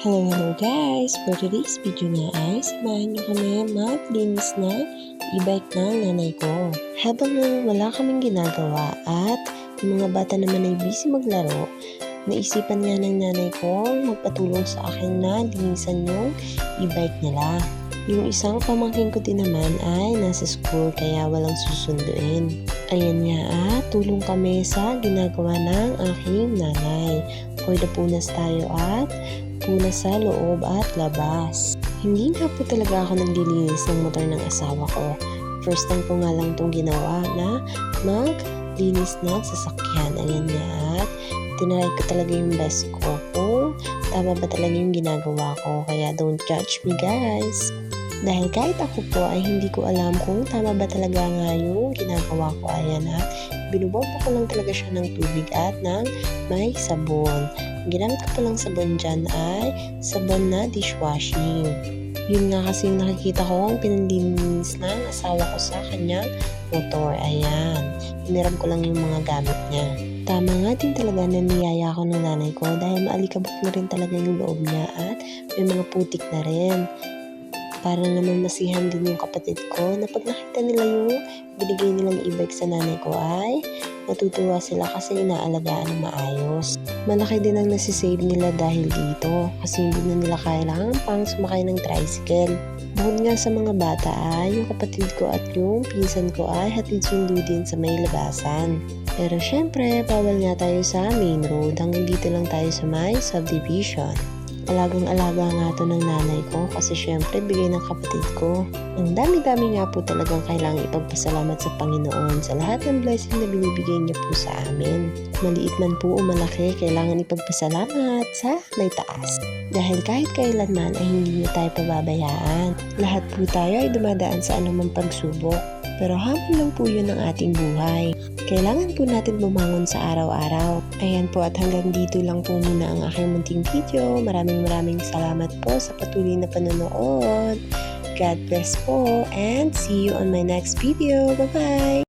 Hello, hello guys! For today's video na ay samahan niyo kami maglinis na e-bike ng nanay ko. Habang wala kaming ginagawa at yung mga bata naman ay busy maglaro, naisipan nga ng nanay ko magpatulong sa akin na linisan yung e-bike nila. Yung isang pamangkin ko din naman ay nasa school kaya walang susunduin. Ayan nga at tulong kami sa ginagawa ng aking nanay. The punas tayo at punas sa loob at labas. Hindi nga po talaga ako naglilinis ng motor ng asawa ko. First time ko nga lang itong ginawa na maglinis ng sasakyan. Ayan nga at tinry ko talaga yung best ko kung tama ba talaga yung ginagawa ko. Kaya don't judge me guys. Dahil kahit ako po ay hindi ko alam kung tama ba talaga nga yung ginagawa ko. Ayan at binubomba ko lang talaga siya ng tubig at ng may sabon. Ginamit ko palang sabon dyan ay sabon na dishwashing. Yun nga kasi nakikita ko ang pinanlinis ng asawa ko sa kanyang motor. Ayan. Hiniram ko lang yung mga gamit niya. Tama nga din talaga na niyaya ko ng nanay ko dahil maalikabok na rin talaga yung loob niya at may mga putik na rin. Para naman masihan din yung kapatid ko na pag nakita nila yung binigay nilang e-bike sa nanay ko ay natutuwa sila kasi inaalagaan ng maayos. Malaki din ang nasisave nila dahil dito kasi hindi na nila kailangan pang sumakay ng tricycle. Bukod nga sa mga bata ay yung kapatid ko at yung pinsan ko ay hatid sundo din sa may labasan. Pero syempre, bawal nga tayo sa main road hanggang dito lang tayo sa may subdivision. Alagang-alaga nga to ng nanay ko kasi syempre bigay ng kapatid ko. Ang dami-dami nga po talagang kailangan ipagpasalamat sa Panginoon sa lahat ng blessing na binibigay niya po sa amin. Maliit man po o malaki, kailangan ipagpasalamat sa may taas. Dahil kahit kailanman ay hindi niya tayo pababayaan. Lahat po tayo ay dumadaan sa anumang pagsubok. Pero hamon lang po yun ng ating buhay. Kailangan po natin bumangon sa araw-araw. Ayan po at hanggang dito lang po muna ang aking munting video. Maraming maraming salamat po sa patuloy na panonood. God bless po and see you on my next video. Bye-bye!